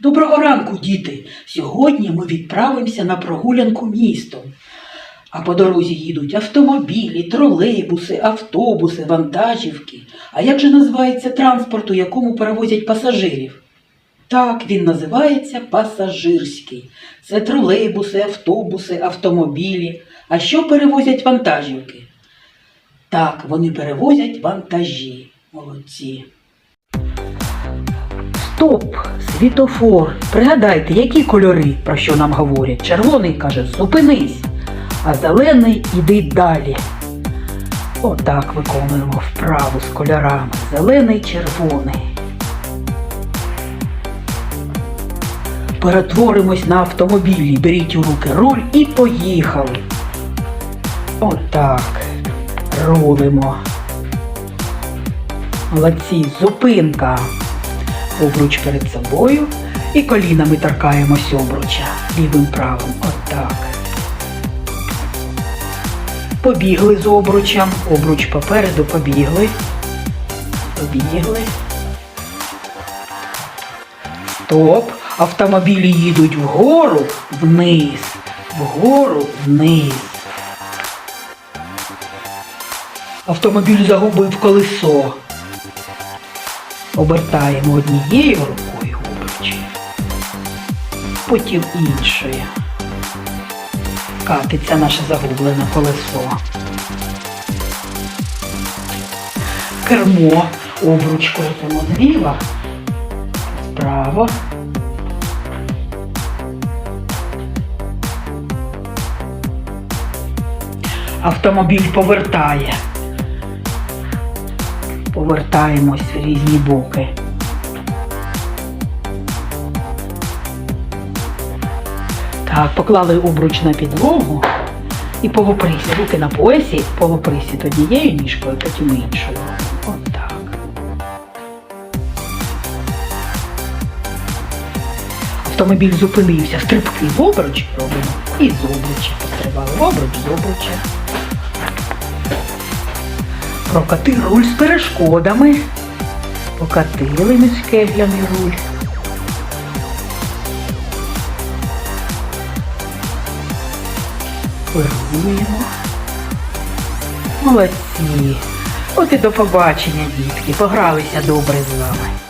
Доброго ранку, діти! Сьогодні ми відправимося на прогулянку містом. А по дорозі їдуть автомобілі, тролейбуси, автобуси, вантажівки. А як же називається транспорт, у якому перевозять пасажирів? Так, він називається пасажирський. Це тролейбуси, автобуси, автомобілі. А що перевозять вантажівки? Так, вони перевозять вантажі. Молодці. Стоп! Світофор. Пригадайте, які кольори, про що нам говорять. Червоний каже, зупинись, а зелений іди далі. Отак виконуємо вправу з кольорами. Зелений, червоний. Перетворимось на автомобілі. Беріть у руки руль і поїхали. Отак. Рулимо. Молодці, зупинка. Обруч перед собою і колінами торкаємось обруча. Лівим правим. Отак. Побігли з обручем. Обруч попереду побігли. Побігли. Стоп. Автомобілі їдуть вгору, вниз. Вгору, вниз. Автомобіль загубив колесо. Обертаємо однією рукою обруч, потім іншою. Катиться наше загублене колесо. Кермо обруч крутимо зліва, вправо. Автомобіль повертає. Повертаємось в різні боки. Так, поклали обруч на підлогу і полуприсі. Руки на поясі, полуприсід однією ніжкою, потім іншою. От так. Автомобіль зупинився, стрибки в обруч робимо і з обруча. Пострибали в обруч, з обруча. Прокати руль з перешкодами. Покатили ми скегляний руль. Вируємо. Молодці. От і до побачення, дітки. Погралися добре з вами.